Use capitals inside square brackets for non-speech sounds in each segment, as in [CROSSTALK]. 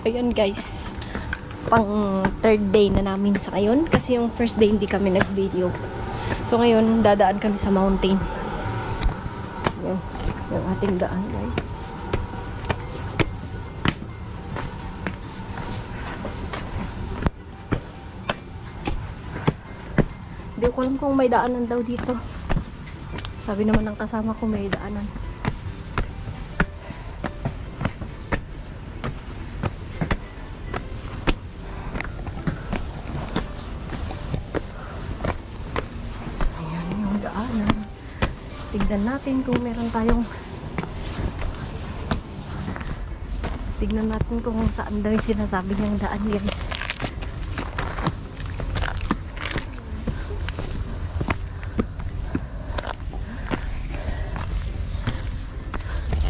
Ayan guys. Pang third day na namin sa ngayon. Kasi yung first day hindi kami nag-video. So ngayon, dadaan kami sa mountain. Yan. Yung ating daan guys. Hindi ko alam kung may daanan daw dito. Sabi naman ng kasama ko may daanan. Tignan natin kung meron tayong Tignan natin kung saan daw yung sinasabi niyang daan yan.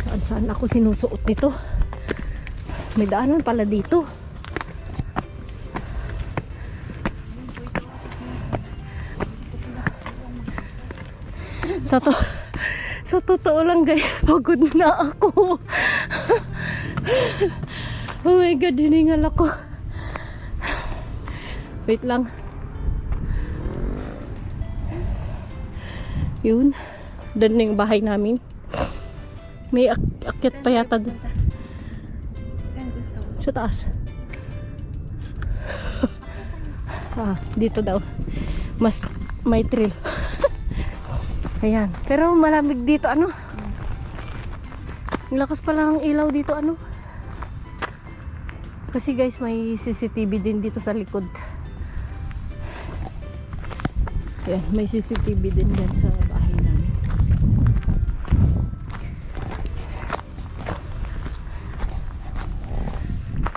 Saan saan ako sinusuot nito? May daanan pala dito. Sa to sa totoo lang guys, [LAUGHS] pagod na ako. oh my god, hiningal ako. Wait lang. Yun. Doon na bahay namin. May ak akyat pa yata doon. Sa taas. [LAUGHS] ah, dito daw. Mas may trail. [LAUGHS] Ayan. Pero malamig dito ano. Lakas pala ng ilaw dito ano. Kasi guys, may CCTV din dito sa likod. Ayan, may CCTV din dyan sa bahay namin.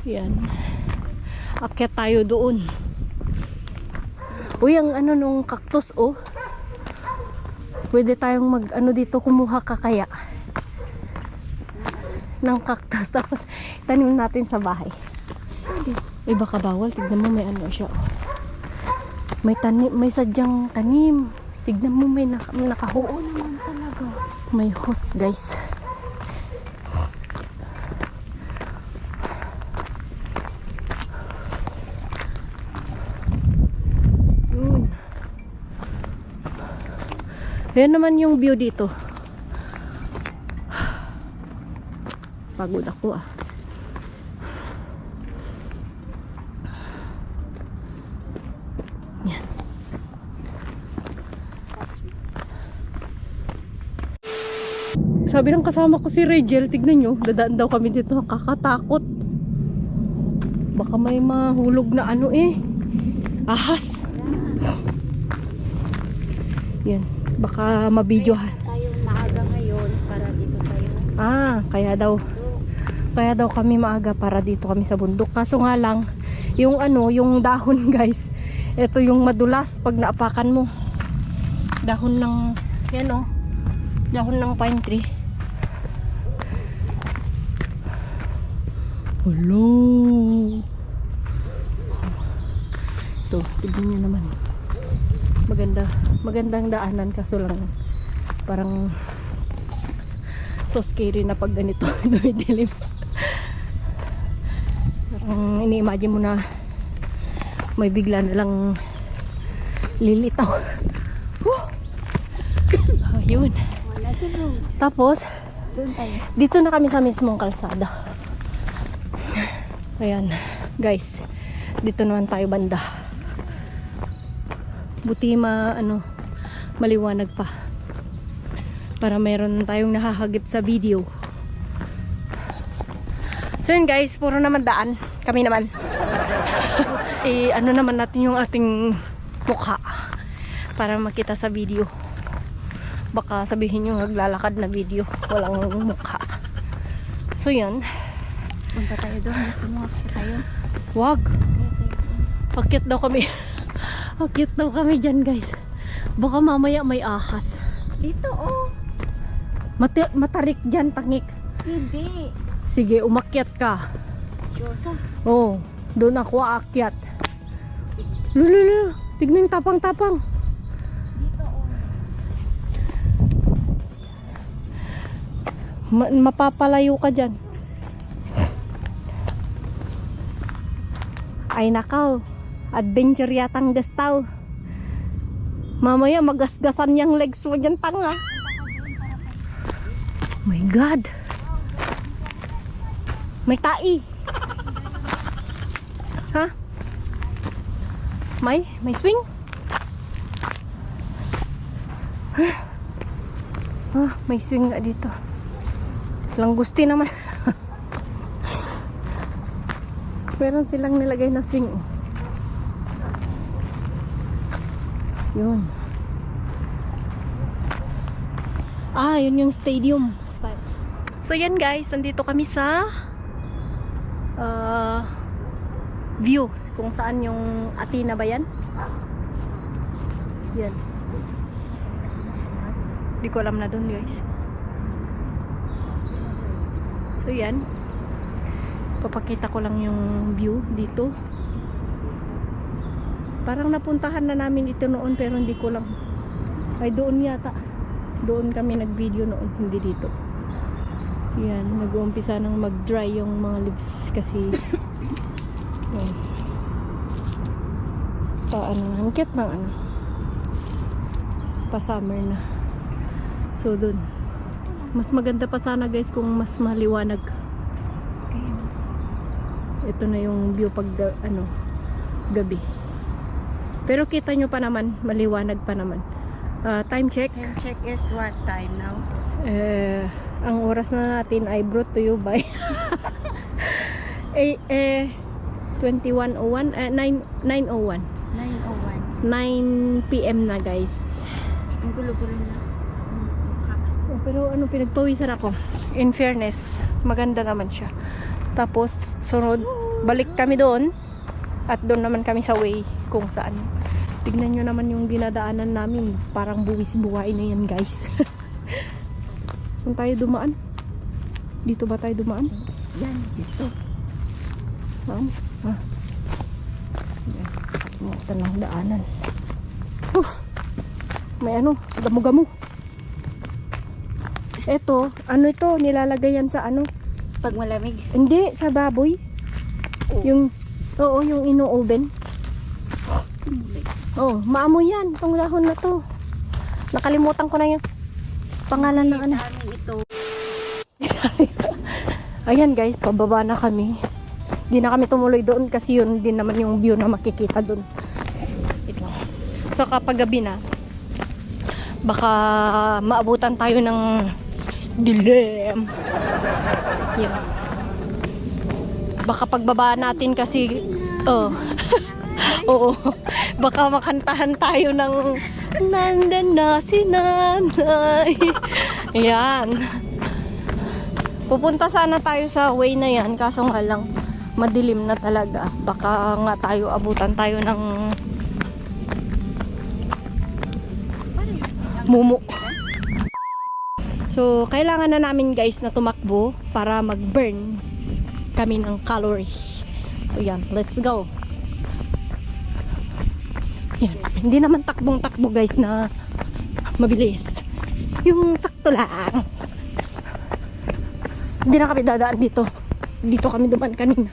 Yan. Akyat tayo doon. Uy, ang ano nung cactus oh. Pwede tayong mag ano dito kumuha ka kaya ng cactus [LAUGHS] tapos tanim natin sa bahay. Eh baka bawal, tignan mo may ano siya. oh. May tanim, may sadyang tanim. Tignan mo may naka, naka-hose. May hose, guys. Yun. Yan naman yung view dito. Pagod ako ah. Yan. Sabi ng kasama ko si Rachel, tignan nyo, dadaan daw kami dito, kakatakot. Baka may mahulog na ano eh. Ahas. Yan, baka mabidyohan. tayo maaga ngayon para dito tayo. Ah, kaya daw kaya daw kami maaga para dito kami sa bundok. Kaso nga lang, yung ano, yung dahon [LAUGHS] guys, ito yung madulas pag naapakan mo. Dahon ng, yan oh, dahon ng pine tree. Hello! Ito, tignan nyo naman. Maganda, magandang daanan kaso lang parang so scary na pag ganito [LAUGHS] dumidilim ang ini-imagine mo na may bigla na lang lilitaw. Ayun siguro. tapos dito na kami sa mismong kalsada. Ayan guys dito naman tayo banda. Buti ma ano maliwanag pa. Para meron tayong nahahagip sa video. So yun guys puro naman daan. Kami naman. [LAUGHS] Eh ano naman natin yung ating mukha para makita sa video. Baka sabihin nyo naglalakad na video. Walang mukha. So yun. Punta tayo doon. Gusto mo tayo? wag. Akit daw kami. [LAUGHS] Akit daw kami dyan, guys. Baka mamaya may ahas. Dito oh. Mati matarik dyan, tangik. Hindi. Sige, umakyat ka. Sure ka. Oo, oh, doon ako aakyat. Lululu, tignan tapang-tapang. Dito oh. Ma- mapapalayo ka dyan. Ay nakaw. Adventure yatang gastaw. Mamaya magasgasan yung legs mo dyan tanga. My God. May tai. Ha? May? May swing? Ah, may swing nga dito. Langgusti naman. [LAUGHS] Meron silang nilagay na swing. oh. Yun. Ah, yun yung stadium. So yan guys, nandito kami sa ah, view. Kung saan yung Atina ba yan? Yan. Hindi ko alam na doon guys. So yan. Papakita ko lang yung view dito. Parang napuntahan na namin ito noon pero hindi ko lang. Ay doon yata. Doon kami nag-video noon, hindi dito. So yan, nag-uumpisa nang mag-dry yung mga leaves kasi yan. Pa ano, ang cute ng ano. Pa summer na. So dun. Mas maganda pa sana guys kung mas maliwanag. Ito na yung view pag ano gabi. Pero kita nyo pa naman, maliwanag pa naman. Ah, time check. Time check is what time now? Eh, ang oras na natin ay brought to you by [LAUGHS] eh, eh 2101 eh, 9 901 9.01. 9 PM na guys. Ang gulo-gulo na. Oh, pero ano pinagpawisan ako. In fairness, maganda naman siya. Tapos sunod balik kami doon at doon naman kami sa way kung saan. Tignan nyo naman yung dinadaanan namin. Parang buwis buhay na yan guys. [LAUGHS] Saan tayo dumaan? Dito ba tayo dumaan? Yan, dito. Saan? Ah. Yan. Ito lang daanan. Uf! May ano, gamo-gamo. Ito, ano ito, nilalagay yan sa ano? Pag malamig. Hindi, sa baboy. Yung, oo, yung ino-oven. Oh, maamoy yan, itong dahon na to. Nakalimutan ko na yung pangalan ng ano. Ito. [LAUGHS] Ayan guys, pababa na kami. Hindi na kami tumuloy doon kasi yun din naman yung view na makikita doon. Lang. So kapag gabi na, baka maabutan tayo ng dilim. Yan. Baka pagbaba natin kasi, oh, [LAUGHS] [LAUGHS] oo, baka makantahan tayo ng Nandan na si nanay. [LAUGHS] Yan. Pupunta sana tayo sa way na yan, kaso nga lang madilim na talaga. Baka nga tayo abutan tayo ng mumu. So, kailangan na namin guys na tumakbo para mag-burn kami ng calorie. So, yan. Let's go. Yan. Hindi naman takbong-takbo guys na mabilis. Yung sakto lang. Hindi na kami dadaan dito. Dito kami duman kanina.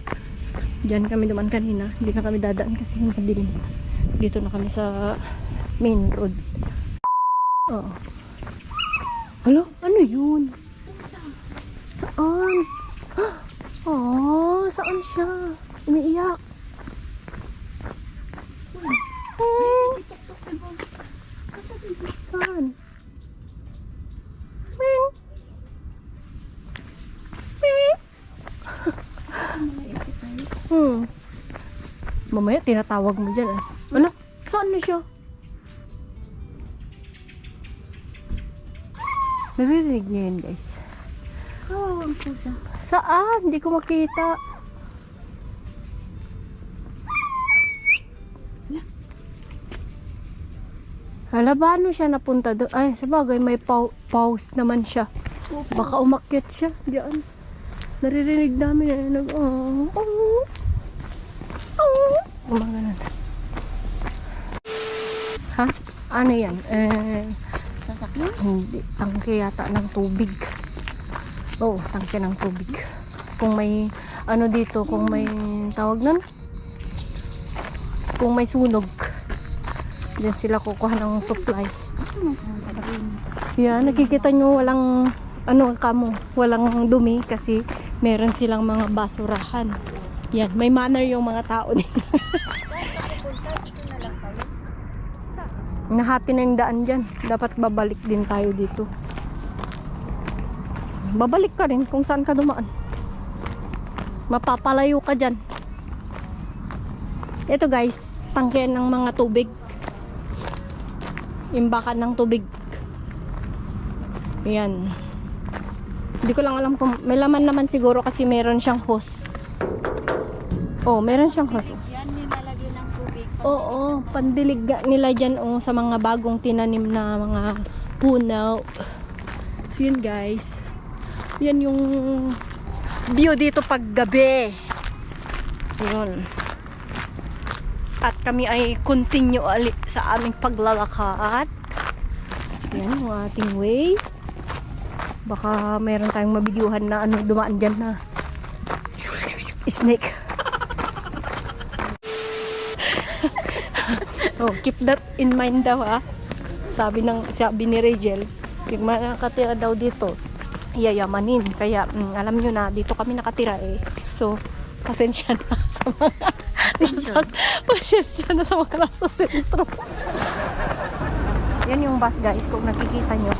Diyan kami duman kanina. Hindi na kami dadaan kasi madilim. Dito na kami sa main road. Oo. Alo, ano yun? Saan? [GASPS] Oh, saan siya? Umiiyak. Mamaya tinatawag mo dyan ah. Ano? Saan na siya? Naririnig niya yun guys. Kawawang pusa. Saan? Hindi ko makita. Hala ba ano siya napunta doon? Ay, sabagay may pau- pause naman siya. Baka umakyat siya diyan. Naririnig namin eh. Nag, oh, oh, oh. Gumaganon. Ha? Ano yan? Eh, Sasakyan? hindi. Tangke yata ng tubig. Oo, tangke ng tubig. Kung may, ano dito, kung may tawag nun? kung may sunog. Diyan sila kukuha ng supply. Yan, nakikita nyo walang ano kamo, walang dumi kasi meron silang mga basurahan. Yan, may manner yung mga tao dito. Nahati na yung daan dyan. Dapat babalik din tayo dito. Babalik ka rin kung saan ka dumaan. Mapapalayo ka dyan. Ito guys, tangke ng mga tubig. Imbakan ng tubig. Ayan. Hindi ko lang alam kung may laman naman siguro kasi meron siyang hose. Oh, meron siyang hose. Yan nilalagyan ng tubig. Oo, pandilig ga- nila dyan oh, sa mga bagong tinanim na mga puno. So yun guys. Yan yung view dito pag gabi. Yun. At kami ay continue ali sa aming paglalakad. Yan yung ating way. Baka meron tayong mabidyuhan na ano dumaan dyan na snake. Oh, keep that in mind daw ha. Sabi ng sabi ni Rachel, yung nakatira daw dito, yayamanin. Kaya mm, alam nyo na, dito kami nakatira eh. So, pasensya na [LAUGHS] sa mga [LAUGHS] nasa, pasensya na sa mga nasa sentro. Yan yung bus guys, kung nakikita nyo.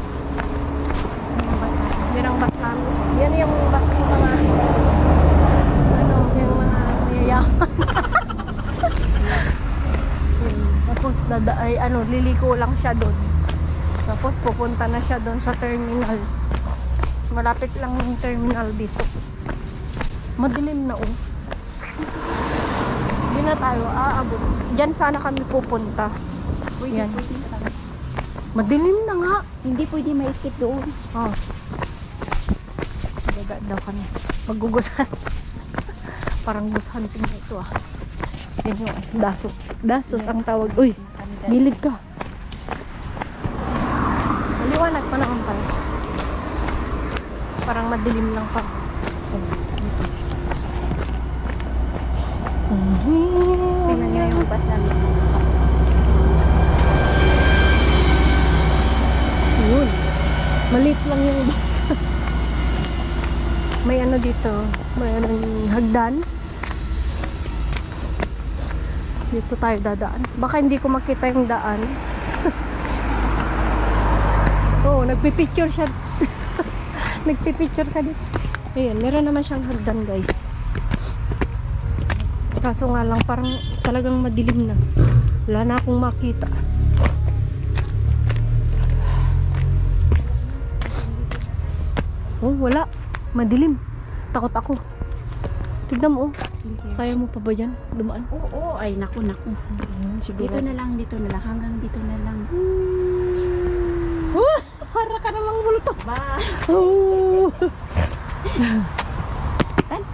Yan ang bus namin. Yan yung bus ng mga ano, yung mga yayaman. [LAUGHS] Tapos dada ay ano, liliko lang siya doon. Tapos pupunta na siya doon sa terminal. Malapit lang yung terminal dito. Madilim na oh. Hindi na tayo aabot. Diyan sana kami pupunta. Pwede, Yan. Madilim na nga. Hindi pwede maikip doon. Oh. Baga daw kami. Magugusan. [LAUGHS] Parang gusan tingnan ito ah. Yan yung dasos. Dasos ang tawag. Uy, gilid ka. Maliwanag pa naman pala. Parang madilim lang pa. Tingnan niyo yung bus namin. Yun. Malit lang yung bus. may ano dito. May ano hagdan. Dito tayo dadaan. Baka hindi ko makita yung daan. Oo, [LAUGHS] oh, nagpipicture siya. [LAUGHS] nagpipicture ka dito. Ayan, meron naman siyang hagdan guys. Kaso nga lang, parang talagang madilim na. Wala na akong makita. Oh, wala. Madilim. Takot ako. Tignan mo, oh. Kaya mo pa ba yan? Dumaan? Oo, oo. Ay, naku, naku. siguro. Dito na lang, dito na lang. Hanggang dito na lang. Oh, para ka namang multo. Ba? Oh.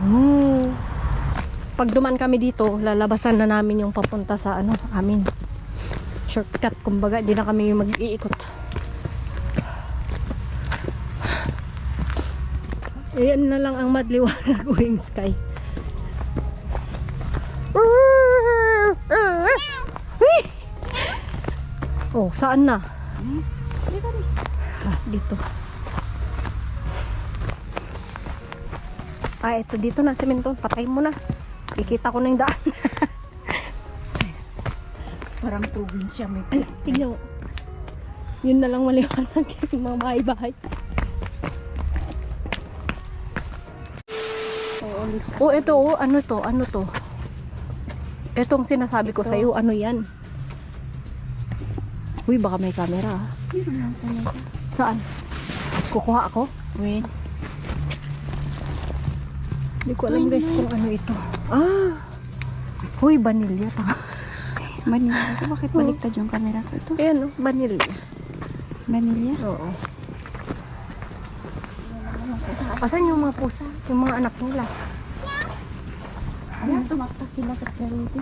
Hmm. Pag duman kami dito, lalabasan na namin yung papunta sa ano, amin. Shortcut, kumbaga, di na kami mag-iikot. Ayan na lang ang madliwanag [LAUGHS] wing sky. Oh, saan na? Dito rin. Ah, dito. Ah, ito dito na semento. Patay mo na. Ikita ko na yung daan. [LAUGHS] Parang probinsya may Ay, tignan mo. Yun na lang maliwanag [LAUGHS] yung mga bahay-bahay. Oh, ito oh. Ano to? Ano to? Itong sinasabi ko Ito. sa'yo, ano yan? Uy, baka may camera. ah. Saan? Kukuha ako? Wait. Hindi ko alam guys kung ano ito. Ah! Uy, vanilya pa. [LAUGHS] Ito, bakit baliktad yung camera ko? Ito, Ayan oh, vanilya. Manila. Oo. Asan yung mga pusa? Yung mga anak nila? Ayan, tumaktak kila sa clarity.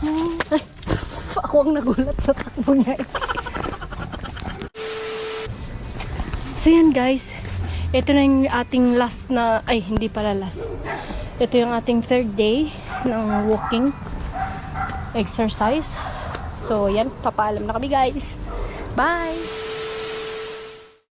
Ay, ako ang nagulat sa takbo niya eh. So yan guys, ito na yung ating last na, ay hindi pala last. ito yung ating third day ng walking exercise. So, yan. Papaalam na kami guys. Bye!